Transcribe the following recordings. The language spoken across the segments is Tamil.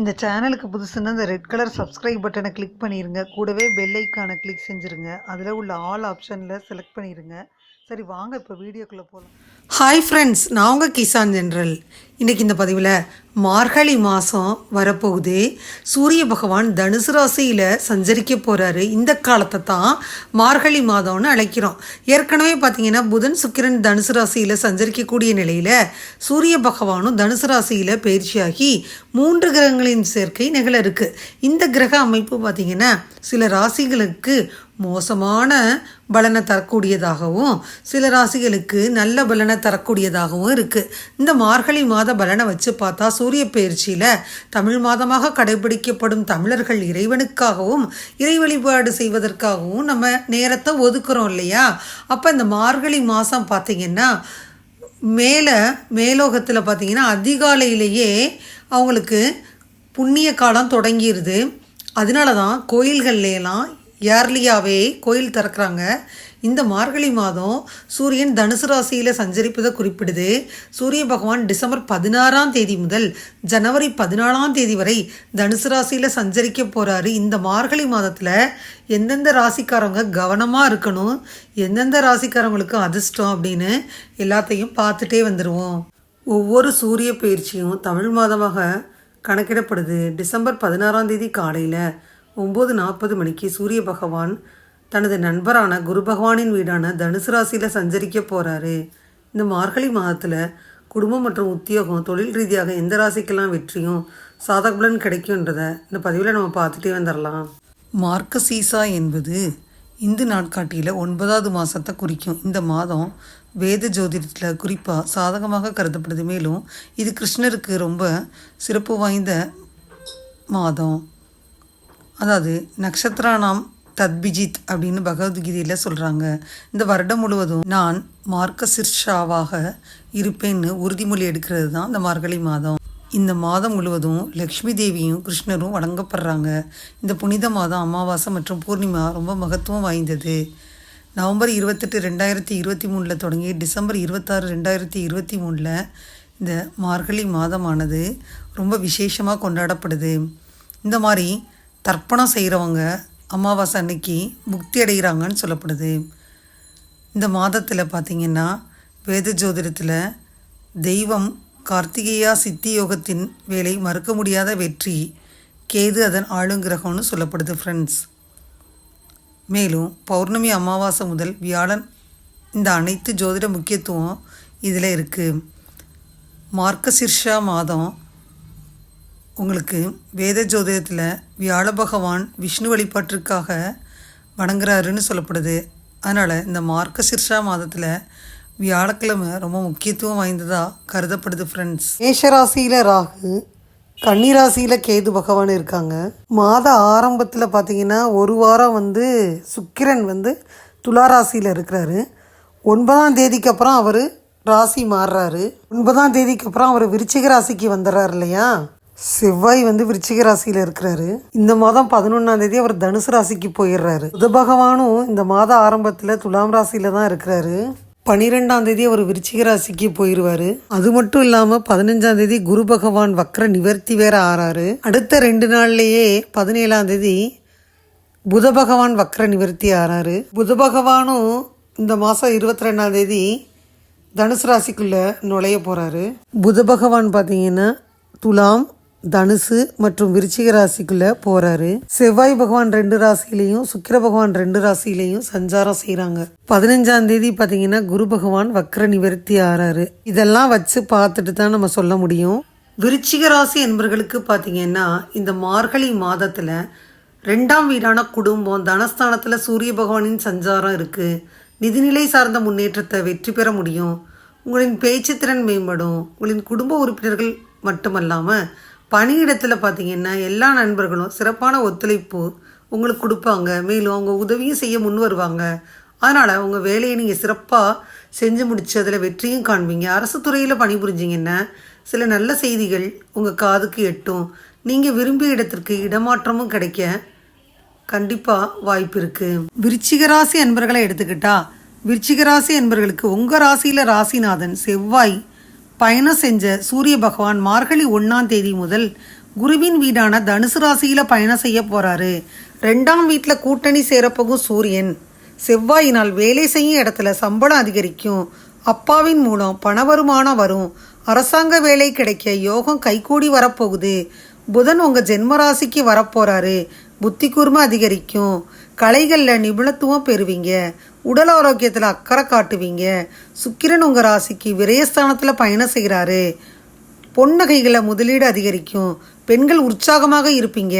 இந்த சேனலுக்கு புதுசுன்னா இந்த ரெட் கலர் சப்ஸ்கிரைப் பட்டனை கிளிக் பண்ணிடுங்க கூடவே பெல் ஐக்கானை கிளிக் செஞ்சுருங்க. அதில் உள்ள ஆல் ஆப்ஷனில் செலக்ட் பண்ணிடுங்க சரி வாங்க இப்போ வீடியோக்குள்ளே போகலாம் ஹாய் ஃப்ரெண்ட்ஸ் நான் உங்கள் கிசான் ஜென்ரல். இன்றைக்கி இந்த பதிவில் மார்கழி மாதம் வரப்போகுது. சூரிய பகவான் தனுசு ராசியில் சஞ்சரிக்க போகிறாரு இந்த காலத்தை தான் மார்கழி மாதம்னு அழைக்கிறோம். ஏற்கனவே பார்த்தீங்கன்னா புதன் சுக்கிரன் தனுசு ராசியில் சஞ்சரிக்கக்கூடிய நிலையில் சூரிய பகவானும் தனுசு ராசியில் பயிற்சியாகி மூன்று கிரகங்களின் சேர்க்கை நிகழ இருக்குது இந்த கிரக அமைப்பு பார்த்திங்கன்னா சில ராசிகளுக்கு மோசமான பலனை தரக்கூடியதாகவும் சில ராசிகளுக்கு நல்ல பலனை தரக்கூடியதாகவும் இருக்குது இந்த மார்கழி மாத பலனை வச்சு பார்த்தா சூரிய பயிற்சியில் தமிழ் மாதமாக கடைபிடிக்கப்படும் தமிழர்கள் இறைவனுக்காகவும் இறை வழிபாடு செய்வதற்காகவும் நம்ம நேரத்தை ஒதுக்குறோம் இல்லையா? அப்போ இந்த மார்கழி மாதம் பார்த்திங்கன்னா மேலே மேலோகத்தில் பார்த்திங்கன்னா அதிகாலையிலேயே அவங்களுக்கு புண்ணிய காலம் தொடங்கிடுது அதனால தான் கோயில்கள்லாம் ஏர்லியாகவே கோயில் திறக்கிறாங்க. இந்த மார்கழி மாதம் சூரியன் தனுசு ராசியில் சஞ்சரிப்பதை குறிப்பிடுது. சூரிய பகவான் டிசம்பர் பதினாறாம் தேதி முதல் ஜனவரி பதினாலாம் தேதி வரை தனுசு ராசியில் சஞ்சரிக்க போகிறாரு இந்த மார்கழி மாதத்தில் எந்தெந்த ராசிக்காரவங்க கவனமாக இருக்கணும்? எந்தெந்த ராசிக்காரவங்களுக்கு அதிர்ஷ்டம் அப்படின்னு எல்லாத்தையும் பார்த்துட்டே வந்துடுவோம் ஒவ்வொரு சூரிய பயிற்சியும் தமிழ் மாதமாக கணக்கிடப்படுது. டிசம்பர் பதினாறாம் தேதி காலையில். ஒம்பது நாற்பது மணிக்கு சூரிய பகவான் தனது நண்பரான குரு பகவானின் வீடான தனுசு ராசியில் சஞ்சரிக்க போகிறாரு இந்த மார்கழி மாதத்தில் குடும்பம் மற்றும் உத்தியோகம் தொழில் ரீதியாக எந்த ராசிக்கெல்லாம் வெற்றியும் சாதகபலன் கிடைக்கும்ன்றத இந்த பதிவில் நம்ம பார்த்துட்டே வந்துடலாம் மார்க்க சீசா என்பது இந்து நாட்காட்டியில் ஒன்பதாவது மாதத்தை குறிக்கும். இந்த மாதம் வேத ஜோதிடத்தில் குறிப்பாக சாதகமாக கருதப்படுது. மேலும் இது கிருஷ்ணருக்கு ரொம்ப சிறப்பு வாய்ந்த மாதம். அதாவது நக்ஷத்ரானாம் தத்பிஜித் அப்படின்னு பகவத்கீதையில் சொல்கிறாங்க இந்த வருடம் முழுவதும் நான் மார்க்க சிர்ஷாவாக இருப்பேன்னு உறுதிமொழி எடுக்கிறது தான் இந்த மார்கழி மாதம். இந்த மாதம் முழுவதும் லக்ஷ்மி தேவியும் கிருஷ்ணரும் வணங்கப்படுறாங்க. இந்த புனித மாதம் அமாவாசை மற்றும் பூர்ணிமா ரொம்ப மகத்துவம் வாய்ந்தது. நவம்பர் இருபத்தெட்டு ரெண்டாயிரத்தி இருபத்தி மூணில் தொடங்கி டிசம்பர் இருபத்தாறு ரெண்டாயிரத்தி இருபத்தி மூணில் இந்த மார்கழி மாதமானது ரொம்ப விசேஷமாக கொண்டாடப்படுது. இந்த மாதிரி தர்ப்பணம் செய்கிறவங்க அமாவாசை அன்னைக்கு முக்தி அடைகிறாங்கன்னு சொல்லப்படுது. இந்த மாதத்தில் பார்த்திங்கன்னா வேத ஜோதிடத்தில் தெய்வம் கார்த்திகேயா சித்தி யோகத்தின் வேலை மறுக்க முடியாத வெற்றி கேது அதன் ஆளுங்கிரகம்னு சொல்லப்படுது ஃப்ரெண்ட்ஸ் மேலும் பௌர்ணமி அமாவாசை முதல் வியாழன் இந்த அனைத்து ஜோதிட முக்கியத்துவம் இதில் இருக்குது மார்க்கசிர்ஷா மாதம் உங்களுக்கு வேத ஜோதிடத்தில் வியாழ பகவான் விஷ்ணு வழிபாட்டிற்காக வணங்குறாருன்னு சொல்லப்படுது. அதனால் இந்த மார்க்கசிர்ஷா மாதத்தில் வியாழக்கிழமை ரொம்ப முக்கியத்துவம் வாய்ந்ததாக கருதப்படுது ஃப்ரெண்ட்ஸ் மேஷராசியில் ராகு கன்னிராசியில் கேது பகவான் இருக்காங்க. மாத ஆரம்பத்தில் பார்த்தீங்கன்னா ஒரு வாரம் வந்து சுக்கிரன் வந்து துளாராசியில் இருக்கிறாரு. ஒன்பதாம் தேதிக்கு அப்புறம் அவர் ராசி மாறுறாரு. ஒன்பதாம் தேதிக்கு அப்புறம் அவர் விருச்சிக ராசிக்கு வந்துடுறாரு இல்லையா? செவ்வாய் வந்து விருச்சிக ராசியில் இருக்கிறாரு. இந்த மாதம் பதினொன்றாம் தேதி அவர் தனுசு ராசிக்கு போயிடுறாரு. புத பகவானும் இந்த மாத ஆரம்பத்தில் துலாம் ராசியில் தான் இருக்கிறாரு. பனிரெண்டாம் தேதி அவர் விருச்சிக ராசிக்கு போயிடுவாரு அது மட்டும் இல்லாமல் பதினஞ்சாம் தேதி குரு பகவான் வக்ர நிவர்த்தி வேற ஆறாரு. அடுத்த ரெண்டு நாள்லேயே பதினேழாம் தேதி புத பகவான் வக்ர நிவர்த்தி ஆறாரு. புத பகவானும் இந்த மாதம் இருபத்தி ரெண்டாம் தேதி தனுசு ராசிக்குள்ளே நுழைய போகிறாரு புத பகவான் பார்த்தீங்கன்னா துலாம் தனுசு மற்றும் விருச்சிக ராசிக்குள்ளே போகிறாரு செவ்வாய் பகவான் ரெண்டு ராசியிலையும் சுக்கிர பகவான் ரெண்டு ராசியிலையும் சஞ்சாரம் செய்கிறாங்க பதினஞ்சாம் தேதி பார்த்தீங்கன்னா குரு பகவான் வக்ர நிவர்த்தி ஆறாரு. இதெல்லாம் வச்சு பார்த்துட்டு தான் நம்ம சொல்ல முடியும். விருச்சிக ராசி என்பவர்களுக்கு பார்த்தீங்கன்னா இந்த மார்கழி மாதத்தில் ரெண்டாம் வீடான குடும்பம் தனஸ்தானத்தில் சூரிய பகவானின் சஞ்சாரம் இருக்குது நிதிநிலை சார்ந்த முன்னேற்றத்தை வெற்றி பெற முடியும். உங்களின் பேச்சுத்திறன் மேம்படும். உங்களின் குடும்ப உறுப்பினர்கள் மட்டுமல்லாமல் பணியிடத்தில் பார்த்தீங்கன்னா எல்லா நண்பர்களும் சிறப்பான ஒத்துழைப்பு உங்களுக்கு கொடுப்பாங்க. மேலும் அவங்க உதவியும் செய்ய முன் வருவாங்க. அதனால் உங்கள் வேலையை நீங்கள் சிறப்பாக செஞ்சு முடிச்சு அதில் வெற்றியும் காண்பீங்க. அரசு துறையில் பணிபுரிஞ்சிங்கன்னா சில நல்ல செய்திகள் உங்கள் காதுக்கு எட்டும். நீங்கள் விரும்பிய இடத்திற்கு இடமாற்றமும் கிடைக்க கண்டிப்பாக வாய்ப்பு இருக்குது விருச்சிகராசி அன்பர்களை எடுத்துக்கிட்டா விருச்சிகராசி அன்பர்களுக்கு உங்கள் ராசியில் ராசிநாதன் செவ்வாய் பயணம் செஞ்ச சூரிய பகவான் மார்கழி ஒன்றாம் தேதி முதல் குருவின் வீடான தனுசு ராசியில் பயணம் செய்ய போகிறாரு ரெண்டாம் வீட்டில் கூட்டணி சேரப்போகும் சூரியன். செவ்வாயினால் வேலை செய்யும் இடத்துல சம்பளம் அதிகரிக்கும். அப்பாவின் மூலம் பண வருமானம் வரும். அரசாங்க வேலை கிடைக்க யோகம் கைகூடி வரப்போகுது. புதன் உங்கள் ஜென்ம ராசிக்கு புத்தி கூர்மை அதிகரிக்கும். கலைகளில் நிபுணத்துவம் பெறுவீங்க. உடல் ஆரோக்கியத்தில் அக்கறை காட்டுவீங்க. சுக்கிரன் உங்கள் ராசிக்கு விரயஸ்தானத்தில் பயணம் செய்கிறாரு பொன்னகைகளை முதலீடு அதிகரிக்கும். பெண்கள் உற்சாகமாக இருப்பீங்க.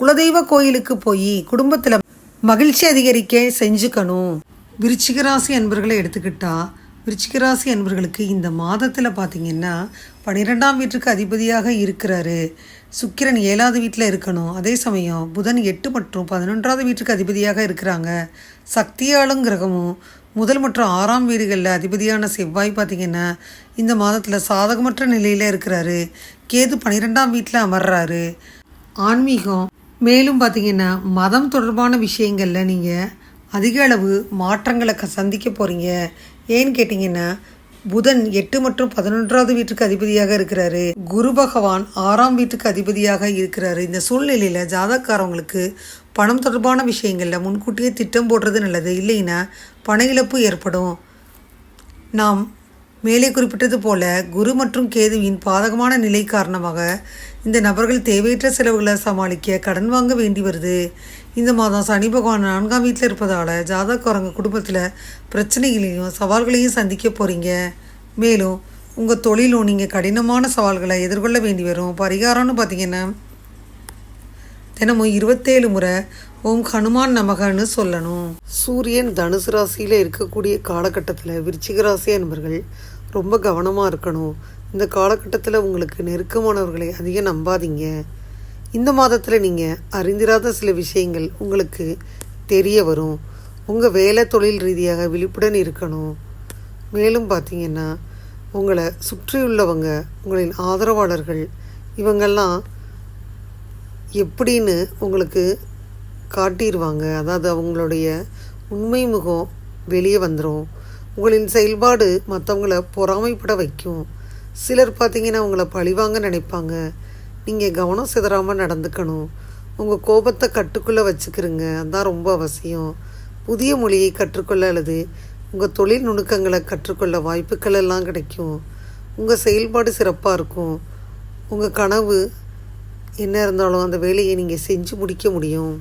குலதெய்வ கோயிலுக்கு போய் குடும்பத்தில் மகிழ்ச்சி அதிகரிக்க செஞ்சுக்கணும். விருச்சிகராசி அன்பர்களை எடுத்துக்கிட்டா விருச்சிகராசி அன்பர்களுக்கு இந்த மாதத்தில் பார்த்தீங்கன்னா பன்னிரெண்டாம் வீட்டுக்கு அதிபதியாக இருக்கிறாரு. சுக்கிரன் ஏழாவது வீட்டில் இருக்கணும். அதே சமயம் புதன் எட்டு மற்றும் பதினொன்றாவது வீட்டுக்கு அதிபதியாக இருக்கிறாங்க. சக்தியாளும் கிரகமும் முதல் மற்றும் ஆறாம் வீடுகளில் அதிபதியான செவ்வாய் பார்த்தீங்கன்னா இந்த மாதத்தில் சாதகமற்ற நிலையில் இருக்கிறாரு. கேது பன்னிரெண்டாம் வீட்டில் அமர்றாரு. ஆன்மீகம் மேலும் பார்த்தீங்கன்னா மதம் தொடர்பான விஷயங்களில் நீங்கள் அதிக அளவு மாற்றங்களை க சந்திக்க போகிறீங்க ஏன்னு கேட்டிங்கன்னா புதன் எட்டு மற்றும் பதினொன்றாவது வீட்டுக்கு அதிபதியாக இருக்கிறாரு. குரு பகவான் ஆறாம் வீட்டுக்கு அதிபதியாக இருக்கிறாரு. இந்த சூழ்நிலையில ஜாதக்காரவங்களுக்கு பணம் தொடர்பான விஷயங்களில் முன்கூட்டியே திட்டம் போடுறது நல்லது. இல்லைன்னா பண இழப்பு ஏற்படும். நாம் மேலே குறிப்பிட்டது போல குரு மற்றும் கேதுவின் பாதகமான நிலை காரணமாக இந்த நபர்கள் தேவையற்ற செலவுகளை சமாளிக்க கடன் வாங்க வேண்டி வருது. இந்த மாதம் சனி பகவான் நான்காம் வீட்டில் இருப்பதால் ஜாதகக்காரங்க குடும்பத்தில் பிரச்சனைகளையும் சவால்களையும் சந்திக்க போகிறீங்க மேலும் உங்கள் தொழிலும் நீங்கள் கடினமான சவால்களை எதிர்கொள்ள வேண்டி வரும். பரிகாரம்னு பார்த்தீங்கன்னா தினமும் இருபத்தேழு முறை ஓம் ஹனுமான் நமகன்னு சொல்லணும். சூரியன் தனுசு ராசியில் இருக்கக்கூடிய காலகட்டத்தில் விருச்சிக ராசி என்பர்கள் ரொம்ப கவனமாக இருக்கணும். இந்த காலகட்டத்தில் உங்களுக்கு நெருக்கமானவர்களை அதிகம் நம்பாதீங்க. இந்த மாதத்தில் நீங்கள் அறிந்திராத சில விஷயங்கள் உங்களுக்கு தெரிய வரும். உங்கள் வேலை தொழில் ரீதியாக விழிப்புடன் இருக்கணும். மேலும் பார்த்தீங்கன்னா உங்களை சுற்றியுள்ளவங்க உங்களின் ஆதரவாளர்கள் இவங்கெல்லாம் எப்படின்னு உங்களுக்கு காட்டிடுவாங்க அதாவது அவங்களுடைய உண்மை முகம் வெளியே வந்துடும் உங்களின் செயல்பாடு மற்றவங்கள பொறாமைப்பட வைக்கும். சிலர் பார்த்தீங்கன்னா உங்களை பழிவாங்க நினைப்பாங்க. நீங்கள் கவனம் சிதறாமல் நடந்துக்கணும். உங்கள் கோபத்தை கட்டுக்குள்ளே வச்சுக்கிறங்க அதுதான் ரொம்ப அவசியம். புதிய மொழியை கற்றுக்கொள்ள அல்லது உங்கள் தொழில் நுணுக்கங்களை கற்றுக்கொள்ள வாய்ப்புகள் எல்லாம் கிடைக்கும். உங்கள் செயல்பாடு சிறப்பாக இருக்கும். உங்கள் கனவு என்ன இருந்தாலும் அந்த வேலையை நீங்கள் செஞ்சு முடிக்க முடியும்.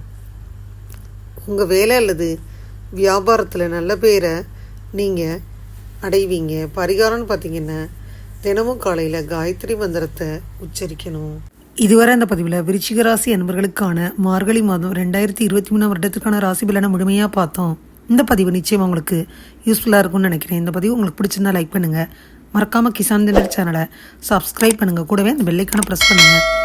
உங்கள் வேலை அல்லது வியாபாரத்தில் நல்ல பேரை நீங்கள் அடைவீங்க. பரிகாரம்னு பார்த்தீங்கன்னா தினமும் காலையில் காயத்ரி மந்திரத்தை உச்சரிக்கணும். இதுவரை இந்த பதிவில் விருச்சிக ராசி அன்பர்களுக்கான மார்கழி மாதம் ரெண்டாயிரத்தி இருபத்தி மூணாம் வருடத்துக்கான ராசி பலனை முழுமையாக பார்த்தோம். இந்த பதிவு நிச்சயம் உங்களுக்கு யூஸ்ஃபுல்லாக இருக்கும்னு நினைக்கிறேன். இந்த பதிவு உங்களுக்கு பிடிச்சிருந்தா லைக் பண்ணுங்கள் மறக்காமல் கிசான் தினர் சேனலை சப்ஸ்கிரைப் பண்ணுங்கள் கூடவே அந்த பெல்லைக்கான ப்ரெஸ் பண்ணுங்கள்